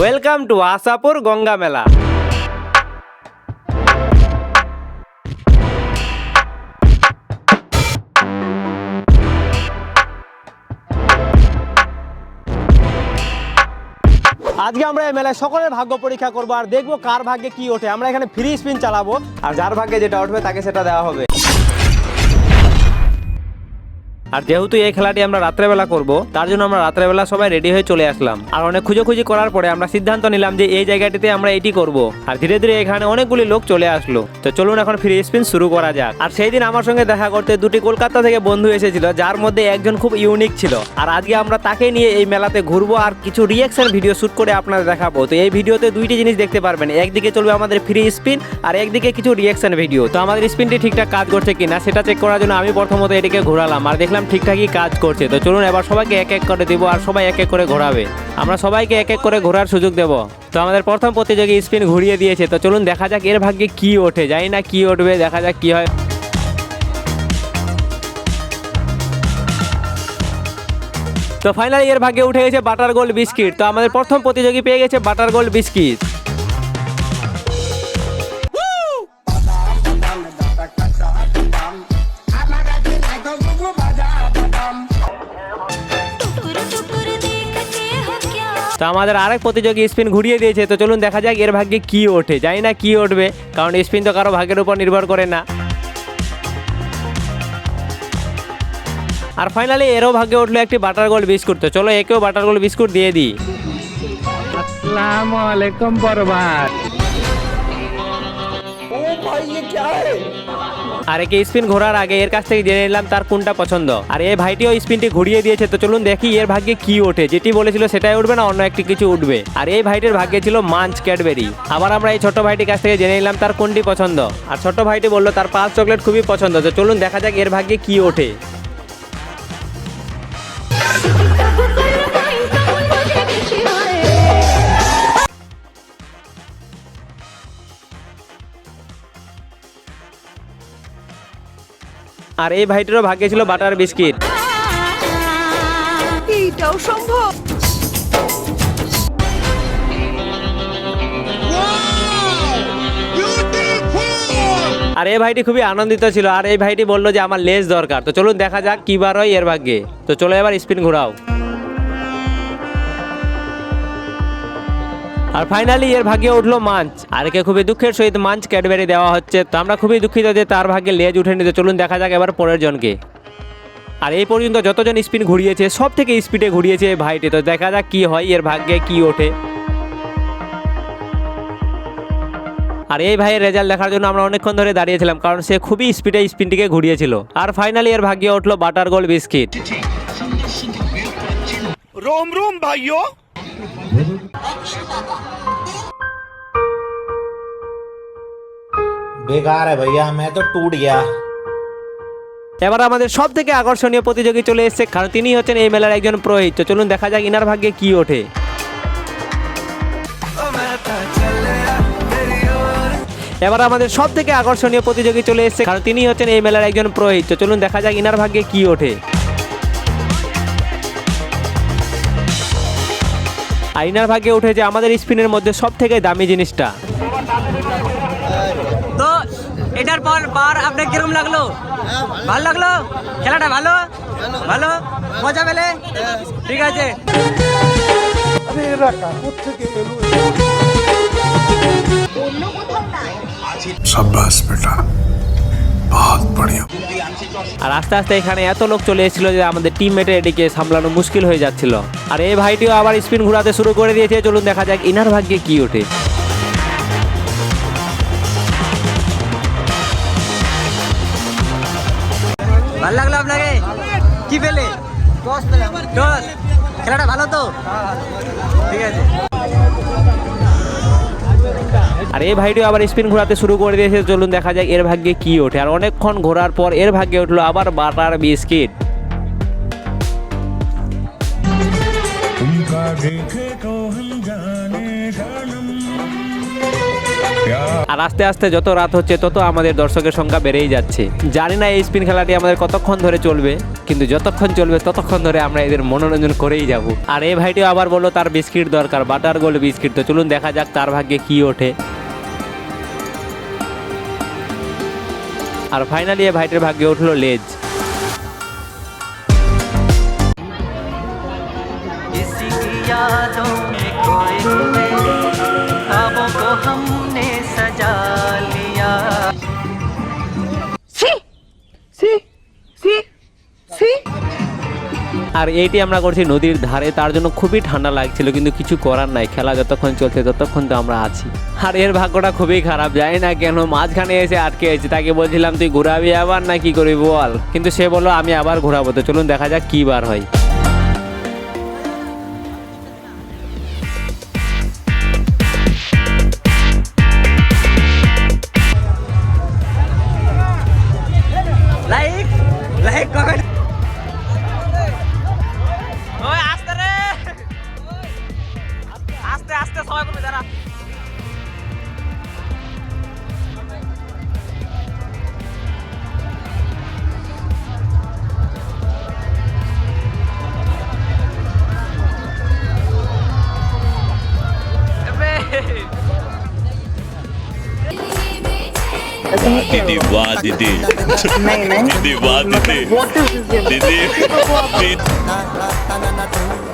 Welcome to Ashapur Ganga মেলা আজকে আমরা এই মেলায় সকলের ভাগ্য পরীক্ষা করব আর দেখব কার ভাগ্যে কি ওঠে। আমরা এখানে ফ্রি স্পিন চালাবো। আর যার ভাগ্যে যেটা উঠবে তাকে সেটা দেওয়া হবে। আর যেহেতু এই খেলাটি আমরা রাত্রেবেলা করব, তার জন্য আমরা রাত্রেবেলা সবাই রেডি হয়ে চলে আসলাম। আর অনেক খুঁজোখুঁজি করার পরে আমরা সিদ্ধান্ত নিলাম যে এই জায়গাটিতে আমরা এটি করব। আর ধীরে ধীরে এখানে অনেকগুলি লোক চলে আসলো। তো চলুন এখন ফ্রি স্পিন শুরু করা যাক। আর সেই দিন আমার সঙ্গে দেখা করতে দুটি কলকাতা থেকে বন্ধু এসেছিল, যার মধ্যে একজন খুব ইউনিক ছিল। আর আজকে আমরা তাকে নিয়ে এই মেলাতে ঘুরবো আর কিছু রিয়াকশন ভিডিও শুট করে আপনাদের দেখাবো। তো এই ভিডিওতে দুইটি জিনিস দেখতে পারবেন। একদিকে চলবে আমাদের ফ্রি স্পিন আর একদিকে কিছু রিয়াকশন ভিডিও তো আমাদের স্পিনটি ঠিকঠাক কাজ করছে কিনা, সেটা চেক করার জন্য আমি প্রথমত এটিকে ঘোরালাম। আর দেখলাম ঠিকঠাকই কাজ করছে। তো চলুন এবার সবাইকে এক এক করে দিব আর সবাই এক এক করে ঘোরাবে। আমরা সবাইকে এক এক করে ঘোরার সুযোগ দেব। তো আমাদের প্রথম প্রতিযোগী স্পিন ঘুরিয়ে দিয়েছে। তো চলুন দেখা যাক এর ভাগ্যে কি ওঠে। জানি না কি উঠবে, দেখা যাক কি হয়। তো ফাইনালি এর ভাগ্যে উঠে গেছে বাটার গোল্ড বিস্কিট। তো আমাদের প্রথম প্রতিযোগী পেয়ে গেছে বাটার গোল্ড বিস্কিট। তো আমাদের আরেক প্রতিযোগী স্পিন ঘুরিয়ে দিয়েছে, তো চলুন দেখা যাক এর ভাগ্যে কি ওঠে। জানি না কি উঠবে, কারণ স্পিন তো কারও ভাগ্যের উপর নির্ভর করে না। আর ফাইনালি এরও ভাগ্যে উঠল একটি বাটার গোল্ড বিস্কুট তো চলো একেও বাটার গোল্ড বিস্কুট দিয়ে দিই। अस्सलाम वालेकुम बर्बाद আর একে স্পিন ঘোরার আগে এর কাছ থেকে জেনে নিলাম তার কোনটা পছন্দ আর এই ভাইটিও স্পিনটি ঘুরিয়ে দিয়েছে তো চলুন দেখি এর ভাগ্যে কি ওঠে যেটি বলেছিল সেটাই উঠবে না অন্য একটি কিছু উঠবে আর এই ভাইটির ভাগ্যে ছিল মাঞ্চ ক্যাডবেরি আবার আমরা এই ছোট ভাইটির কাছ থেকে জেনে নিলাম তার কোনটি পছন্দ আর ছোট ভাইটি বললো তার পাঁচ চকলেট খুবই পছন্দ তো চলুন দেখা যাক এর ভাগ্যে কি ওঠে আর এই ভাইটিরও ভাগ্যে ছিল বাটার বিস্কিট। এইটাও সম্ভব। আর এই ভাইটি খুবই আনন্দিত ছিল আর এই ভাইটি বলল যে আমার লেজ দরকার। তো চলুন দেখা যাক কি বার হয় এর ভাগ্যে। তো চলো এবার স্পিন ঘোরাও। আর ফাইনালি এর ভাগ্যে উঠল মাঞ্চ। আর একে খুবই দুঃখের সহিত মাঞ্চ ক্যাডবেরি দেওয়া হচ্ছে। তো আমরা খুবই দুঃখিত যে তার ভাগ্যে লেজ উঠে নিতে চলুন দেখা যাক এবার পরের জনকে। আর এই পর্যন্ত যতজন স্পিন ঘুরিয়েছে সব থেকে স্পিডে ঘুরিয়েছে এই ভাইটি। তো দেখা যাক কি হয়, এর ভাগ্যে কি ওঠে। আর এই ভাইয়ের রেজাল্ট দেখার জন্য আমরা অনেকক্ষণ ধরে দাঁড়িয়েছিলাম, কারণ সে খুবই স্পিডে স্পিনটিকে ঘুরিয়েছিল। আর ফাইনালি এর ভাগ্যে উঠল বাটার গোল্ড বিস্কিট। রোম রোম ভাইও বেকার ভাইয়া আমি তো টুট গিয়া এবার আমাদের সব থেকে আকর্ষণীয় প্রতিযোগী চলে এসেছে কারণ তিনি হচ্ছেন এই মেলার একজন প্রহিত। তো চলুন দেখা যাক ইনার ভাগ্যে কি ওঠে। এবার আমাদের সব থেকে আকর্ষণীয় প্রতিযোগী চলে এসেছে কারণ তিনি হচ্ছেন এই মেলার একজন প্রহিত। তো চলুন দেখা যাক ইনার ভাগ্যে কি ওঠে। আইনার ভাগে ভাগে উঠেছে আমাদের স্পিনের মধ্যে সব থেকে দামি জিনিসটা। তো এটার পর পার আপনার কিরম লাগল? ভালো লাগল? খেলাটা ভালো? ভালো? মজা পেলে? ঠিক আছে। সাব্বাস বেটা। আর আস্তে আস্তে এখানে এত লোক চলে এসেছিল যে আমাদের টিমমেটের এদিকে সামলানো মুশকিল হয়ে যাচ্ছিল। আর এই ভাইটিও আবার স্পিন ঘোরাতে শুরু করে দিয়েছে। চলুন দেখা যাক ইনার ভাগ্যে কি ওঠে। ভালো লাগল আপনাকে? কি পেলে? খেলাটা ভালো তো? আর এই ভাইটিও আবার স্পিন ঘোরাতে শুরু করে দিয়েছে চলুন দেখা যায় এর ভাগ্যে কি ওঠে। আর অনেকক্ষণ ঘোরার পর এর ভাগ্যে উঠল আবার বাটার বিস্কিট। আর আস্তে আস্তে যত রাত হচ্ছে তত আমাদের দর্শকের সংখ্যা বেড়েই যাচ্ছে। জানি না এই স্পিন খেলাটি আমাদের কতক্ষণ ধরে চলবে কিন্তু যতক্ষণ চলবে ততক্ষণ ধরে আমরা এদের মনোরঞ্জন করেই যাব। আর এই ভাইটিও আবার বলল তার বিস্কিট দরকার বাটার গোল্ড বিস্কিট। তো চলুন দেখা যাক তার ভাগ্যে কি ওঠে। আর ফাইনালি এ ভাইটের ভাগ্যে উঠল লেজ। আর এইটি আমরা করছি নদীর ধারে। তার জন্য খুবই ঠান্ডা লাগছিল, কিন্তু কিছু করার নাই। খেলা যতক্ষণ চলছে, ততক্ষণ তো আমরা আছি। আর এর ভাগ্যটা খুবই খারাপ, জানি না কেন। মাঝখানে এসে আটকে আছে তাকে বলছিলাম, তুই ঘুরাবি আবার না কি করবি বল? কিন্তু সে বলল, আমি আবার ঘোরাবো। তো চলুন দেখা যাক কী বার হয়। दीदी वाह दीदी दीदी वाह दीदी दीदी दीदी